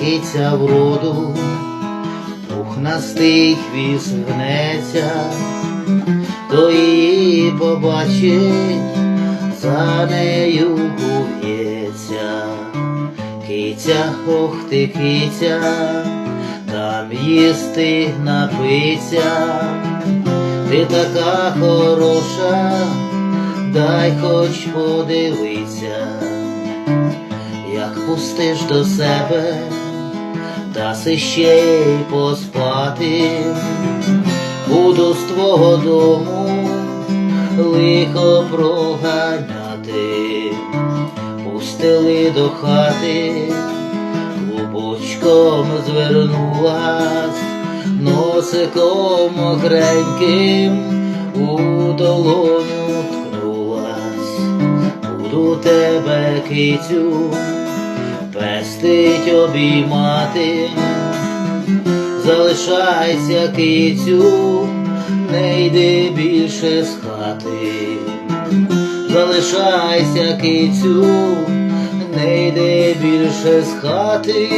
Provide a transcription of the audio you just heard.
киця вроду, пухнастий хвіст гнеться, то її побачить, за нею гується. Киця, ох ти киця, там їсти напиться, ти така хороша, дай хоч подивися, як пустиш до себе, даси ще й поспати, буду з твого дому лихо проганяти, пустили до хати, клубочком звернулась, носиком мокреньким у долоню тебе кицю, пестить обіймати, залишайся кицю, не йди більше з хати, залишайся кицю, не йди більше з хати.